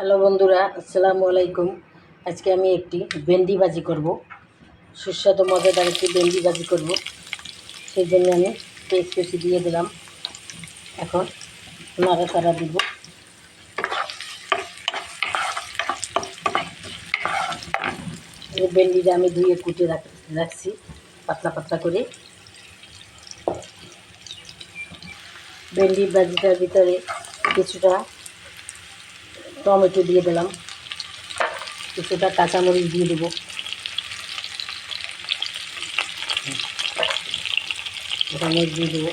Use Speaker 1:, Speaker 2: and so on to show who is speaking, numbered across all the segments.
Speaker 1: Hello বন্ধুরা, আসসালামু আলাইকুম। আজকে আমি একটি ভেন্ডি ভাজি করব। সুস্বাদু, মজাদার একটি ভেন্ডি ভাজি করব। সেই জন্য আমি পেস্ট পেশি দিয়ে দিলাম। এখন নাড়াচাড়া দিব। ভেন্ডিটা আমি ধুয়ে কুটে রাখ, রাখছি, পাতলা পাতলা করে। ভেন্ডি ভাজিটার ভিতরে কিছুটা টমেটো দিয়ে দিলাম। কিছুটা কাঁচামরিচ দিয়ে দেবো। মরিচ দিয়ে দেবো।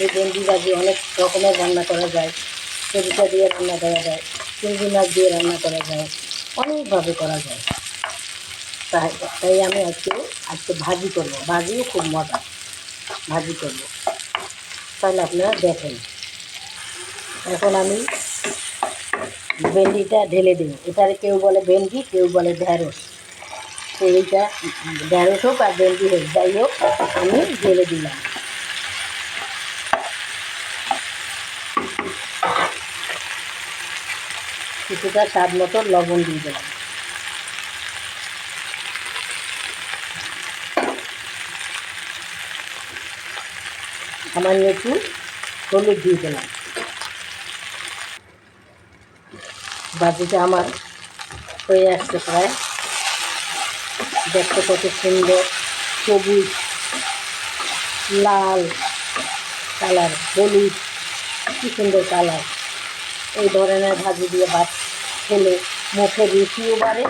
Speaker 1: এই ভেন্ডি ভাজি অনেক রকমের রান্না করা যায় সরিষা দিয়ে রান্না করা যায় চিংড়ি মাছ দিয়ে রান্না করা যায়, অনেকভাবে করা যায়। তাই তাই আমি আজকে আজকে ভাজি করব। ভাজিও খুব মজা। ভাজি করব। তাহলে আপনারা দেখেন। এখন আমি ভেন্ডিটা ঢেলে দেবো। এটারে কেউ বলে ভেন্ডি, কেউ বলে ঢ্যাঁড়স। তো এইটা ঢ্যাঁড়স হোক আর ভেন্ডি হোক, যাই হোক, আমি ঢেলে দিলাম। কিছুটা স্বাদ মতো লবণ দিয়ে দিলাম সামান্য একটু হলুদ দিয়ে দিলাম। ভাজিটা আমার হয়ে আসছে প্রায়। দেখতে কত সুন্দর, সবুজ, লাল কালার, হলুদ, কি সুন্দর কালার। এই ধরনের ভাজি দিয়ে ভাত খেলে মুখে রুচিও বাড়ে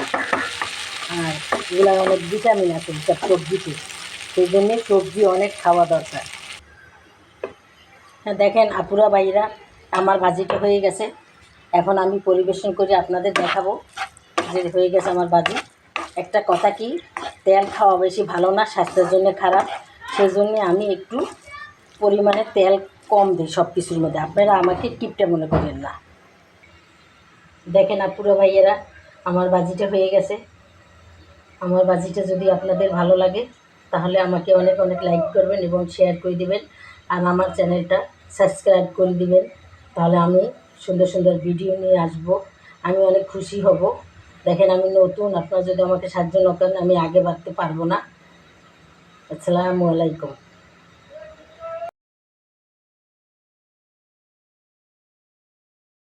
Speaker 1: আর এগুলো অনেক ভিটামিন আছে সব সবজিতে। সেই জন্যে সবজি অনেক খাওয়া দরকার। হ্যাঁ দেখেন আপুরা ভাইরা, আমার ভাজিটা হয়ে গেছে। এখন আমি পরিবেশন করে আপনাদের দেখাবো যে হয়ে গেছে আমার ভাজি একটা কথা কি, তেল খাওয়া বেশি ভালো না, স্বাস্থ্যের জন্য খারাপ। সেই জন্যে আমি একটু পরিমাণে তেল কম দিই সব কিছুর মধ্যে। আপনারা আমাকে টিপটা মনে করেন না। দেখেন আপুরা ভাইয়েরা, আমার বাজিটা হয়ে গেছে। আমার বাজিটা যদি আপনাদের ভালো লাগে, তাহলে আমাকে অনেক অনেক লাইক করবেন এবং শেয়ার করে দিবেন। আর আমার চ্যানেলটা সাবস্ক্রাইব করে দিবেন। তাহলে আমি সুন্দর সুন্দর ভিডিও নিয়ে আসব। আমি অনেক খুশি হব। দেখেন আমি নতুন, আপনারা যদি আমাকে সাহায্য না করেন, আমি আগে বাড়তে পারব না। আসসালামু আলাইকুম।